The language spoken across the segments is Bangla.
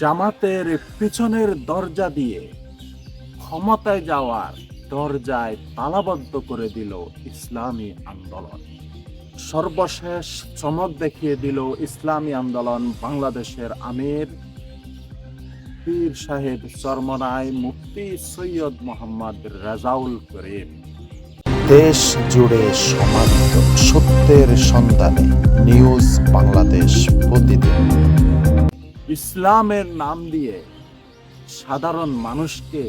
জামাতের পিছনের দরজা দিয়ে ক্ষমতায় যাওয়ার দরজায় তালাবদ্ধ করে দিল ইসলামী আন্দোলন। সর্বশেষ চমক দেখিয়ে দিল ইসলামী আন্দোলন বাংলাদেশের আমির পীর সাহেব চরমনায় মুফতি সৈয়দ মোহাম্মদ রাজাউল করিম। দেশ জুড়ে সমাদিত সত্যের সন্ধানে নিউজ বাংলাদেশ প্রতিদিন। ইসলামের নাম দিয়ে সাধারণ মানুষকে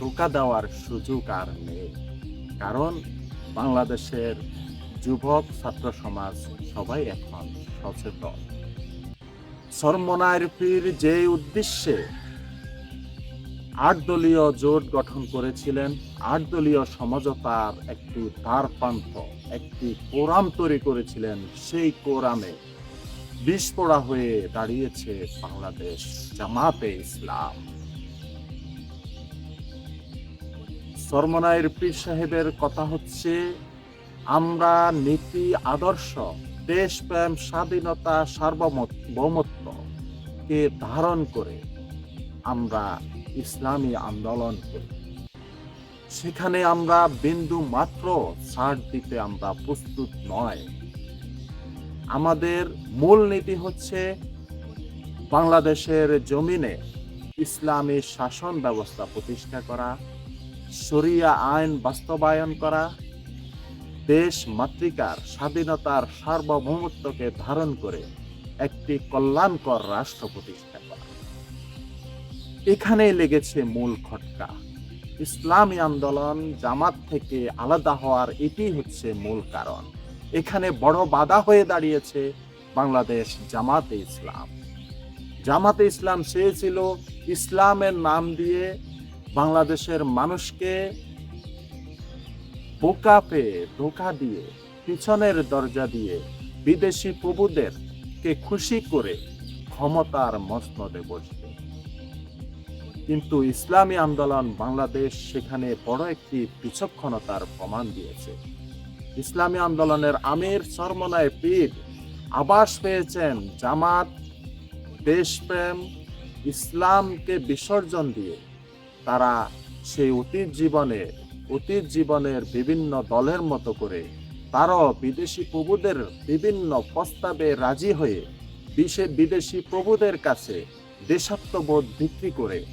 ধোকা দেওয়ার সুযোগ আর নেই। কারণ বাংলাদেশের যুবক, ছাত্র সমাজ সবাই এখন সচেতন। সরমনায়ের যে উদ্দেশ্যে আট দলীয় জোট গঠন করেছিলেন আট দলীয় সমঝোতার একটি দ্বারপান্ত একটি কোরাম তৈরি করেছিলেন, সেই কোরামে বিস্ফোরা হয়ে দাঁড়িয়েছে বাংলাদেশ, জামাতে ইসলাম। সরমনায়ের পীর সাহেবের কথা হচ্ছে, আমরা নীতি, আদর্শ, দেশপ্রেম, স্বাধীনতা, সার্বভৌমত্ব কে ধারণ করে আমরা ইসলামী আন্দোলন করি। সেখানে আমরা বিন্দু মাত্র ছাড় দিতে আমরা প্রস্তুত নয়। আমাদের মূল নীতি হচ্ছে বাংলাদেশের জমিনে ইসলামী শাসন ব্যবস্থা প্রতিষ্ঠা করা, শরিয়া আইন বাস্তবায়ন করা, দেশ মাতৃকার স্বাধীনতার সার্বভৌমত্বকে ধারণ করে একটি কল্যাণকর রাষ্ট্র প্রতিষ্ঠা করা। এখানেই লেগেছে মূল খটকা। ইসলামী আন্দোলন জামাত থেকে আলাদা হওয়ার এটি হচ্ছে মূল কারণ। এখানে বড় বাধা হয়ে দাঁড়িয়েছে বাংলাদেশ জামাতে ইসলাম। জামাতে ইসলাম চেয়েছিল ইসলামের নাম দিয়ে বাংলাদেশের মানুষকে বোকা পেয়ে, ধোকা দিয়ে, পিছনের দরজা দিয়ে বিদেশি প্রভুদের কে খুশি করে ক্ষমতার মসনদে বসবে। কিন্তু ইসলামী আন্দোলন বাংলাদেশ সেখানে বড় একটি বিচক্ষণতার প্রমাণ দিয়েছে। ইসলামী আন্দোলনের আমির সরমনায় পীর আবাস পেয়েছেন জামাত, দেশপ্রেম, ইসলামকে বিসর্জন দিয়ে। তারা সেই অতীত জীবনে, অতীত জীবনের বিভিন্ন দলের মতো করে তারাও বিদেশি প্রভুদের বিভিন্ন প্রস্তাবে রাজি হয়ে বিশে বিদেশি প্রভুদের কাছে দেশাত্মবোধ বিক্রি করে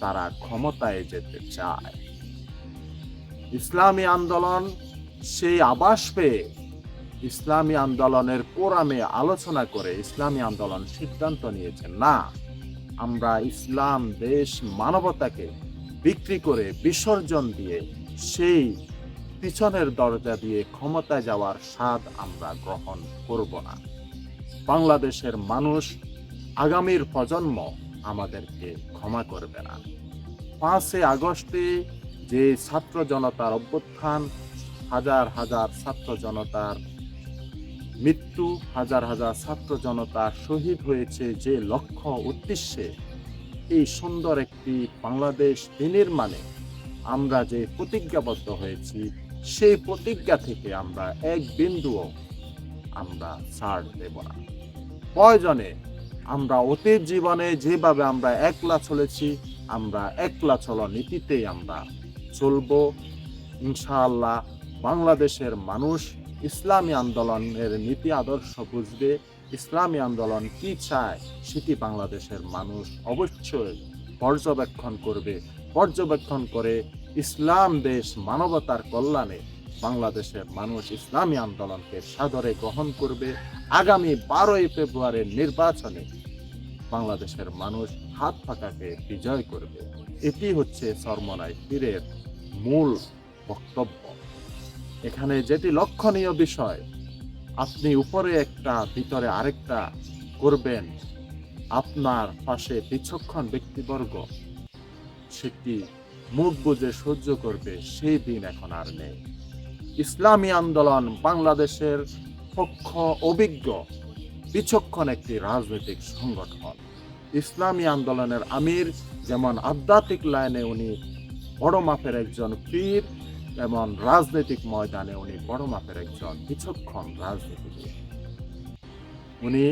তারা ক্ষমতায় যেতে চায়। ইসলামী আন্দোলন সেই আবাস পেয়ে ইসলামী আন্দোলনের কোরামে আলোচনা করে ইসলামী আন্দোলন সিদ্ধান্ত নিয়েছেন না, আমরা ইসলাম, দেশ, মানবতাকে বিক্রি করে বিসর্জন দিয়ে সেই পিছনের দরজা দিয়ে ক্ষমতায় যাওয়ার স্বাদ আমরা গ্রহণ করব না। বাংলাদেশের মানুষ আগামীর প্রজন্ম আমাদেরকে ক্ষমা করবে না। পাঁচই আগস্টে যে ছাত্র জনতার অভ্যুত্থান হাজার হাজার ছাত্র জনতার মৃত্যু, হাজার হাজার ছাত্র জনতা শহীদ হয়েছে যে লক্ষ্য উদ্দেশ্যে। এই সুন্দর একটি বাংলাদেশ বিনির্মাণে আমরা যে প্রতিজ্ঞাবদ্ধ হয়েছি, সেই প্রতিজ্ঞা থেকে আমরা এক বিন্দুও আমরা ছাড় দেব না। প্রয়োজনে আমরা অতীত জীবনে যেভাবে আমরা একলা চলেছি, আমরা একলা চল নীতিতেই আমরা চলবো। ইনশাআল্লাহ বাংলাদেশের মানুষ ইসলামী আন্দোলনের নীতি আদর্শ বুঝবে, ইসলামী আন্দোলন কি চায় সেটি বাংলাদেশের মানুষ অবশ্যই পর্যবেক্ষণ করবে। পর্যবেক্ষণ করে ইসলাম, দেশ, মানবতার কল্যাণে বাংলাদেশের মানুষ ইসলামী আন্দোলনকে সাদরে গ্রহণ করবে। আগামী বারোই ফেব্রুয়ারির নির্বাচনে বাংলাদেশের মানুষ হাত ফাঁকাকে বিজয় করবে। এটি হচ্ছে সরমনাই পীরের মূল বক্তব্য। এখানে যেটি লক্ষণীয় বিষয়, আপনি উপরে একটা, ভিতরে আরেকটা করবেন। আপনার পাশে বিচক্ষণ ব্যক্তিবর্গ সেটি মুখ বুঝে সহ্য করবে, সেই দিন এখন আর নেই। ইসলামী আন্দোলন বাংলাদেশের পক্ষ অভিজ্ঞ, বিচক্ষণ একটি রাজনৈতিক সংগঠন। ইসলামী আন্দোলনের আমির যেমন আধ্যাত্মিক লাইনে উনি বড় মাপের একজন পীর এবং রাজনৈতিক ময়দানে উনি বড় মাপের একজন বিচক্ষণ রাজনীতিবিদ। উনি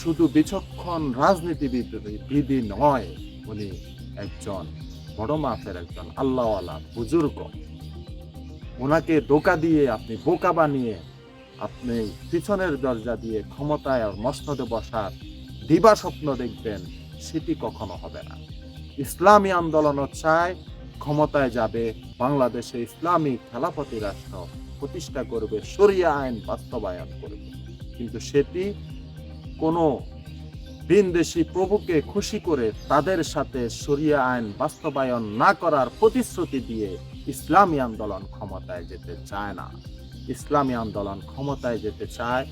শুধু বিচক্ষণ রাজনীতিবিদ বিধি নয়, উনি একজন বড় মাপের একজন আল্লাহওয়ালা বুজুর্গ। ওনাকে ধোকা দিয়ে আপনি বোকা বানিয়ে, আপনি পিছনের দরজা দিয়ে ক্ষমতায় আর মসনদে বসার দিবা স্বপ্ন দেখবেন, সেটি কখনো হবে না। ইসলামী আন্দোলনও চায় ক্ষমতায় যাবে, বাংলাদেশে ইসলামী খেলাফতি রাষ্ট্র প্রতিষ্ঠা করবে, শরিয়া আইন বাস্তবায়ন করবে। কিন্তু সেটি কোনো ভিনদেশি প্রভুকে খুশি করে তাদের সাথে শরিয়া আইন বাস্তবায়ন না করার প্রতিশ্রুতি দিয়ে ইসলামী আন্দোলন ক্ষমতায় যেতে চায় না। ইসলামী আন্দোলন ক্ষমতায় যেতে চায়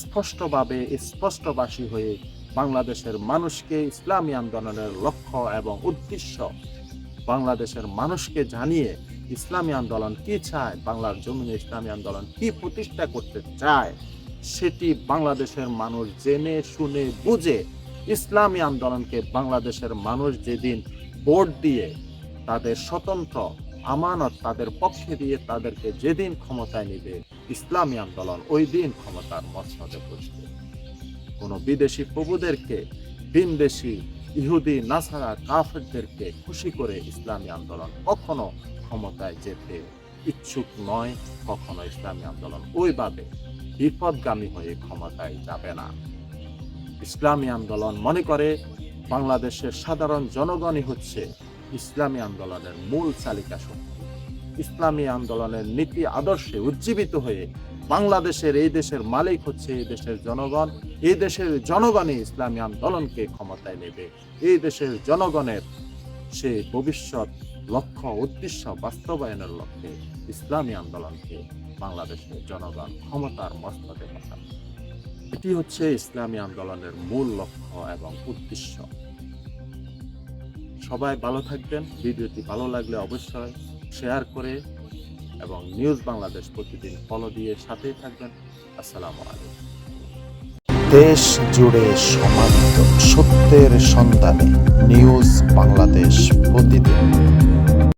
স্পষ্টভাবে স্পষ্টবাসী হয়ে বাংলাদেশের মানুষকে ইসলামী আন্দোলনের লক্ষ্য এবং উদ্দেশ্য বাংলাদেশের মানুষকে জানিয়ে ইসলামী আন্দোলন কি চায়, বাংলার জমিনে ইসলামী আন্দোলন কি প্রতিষ্ঠা করতে চায়, সেটি বাংলাদেশের মানুষ জেনে, শুনে, বুঝে ইসলামী আন্দোলনকে বাংলাদেশের মানুষ যেদিন ভোট দিয়ে তাদের স্বতন্ত্র আমানত তাদের পক্ষে দিয়ে তাদেরকে যেদিন ক্ষমতায় নিবে, ইসলামী আন্দোলন ওই দিন ক্ষমতার মসনদে বসবে। কোনো বিদেশি প্রভুদেরকে ভিনদেশি ইহুদি, নাসারা, কাফেরদেরকে খুশি করে ইসলামী আন্দোলন কখনো ক্ষমতায় যেতে ইচ্ছুক নয়, কখনো ইসলামী আন্দোলন ওইভাবে বিপদগামী হয়ে ক্ষমতায় যাবে না। ইসলামী আন্দোলন মনে করে বাংলাদেশের সাধারণ জনগণই হচ্ছে ইসলামী আন্দোলনের মূল চালিকা শক্তি ইসলামী আন্দোলনের নীতি আদর্শে উজ্জীবিত হয়ে বাংলাদেশের এই দেশের মালিক হচ্ছে এই দেশের জনগণ। এই দেশের জনগণই ইসলামী আন্দোলনকে ক্ষমতায় নেবে। এই দেশের জনগণের সে ভবিষ্যৎ লক্ষ্য, উদ্দেশ্য বাস্তবায়নের লক্ষ্যে ইসলামী আন্দোলনকে বাংলাদেশের জনগণ ক্ষমতার মস্তকে এটি হচ্ছে ইসলামী আন্দোলনের মূল লক্ষ্য এবং উদ্দেশ্য। সবাই ভালো থাকবেন। ভিডিওটি ভালো লাগলে অবশ্যই শেয়ার করে এবং নিউজ বাংলাদেশ প্রতিদিন ফলো দিয়ে সাথেই থাকবেন। আসসালামু আলাইকুম। দেশ জুড়ে সমান্ত সত্যের সন্ধানে নিউজ বাংলাদেশ প্রতিদিন।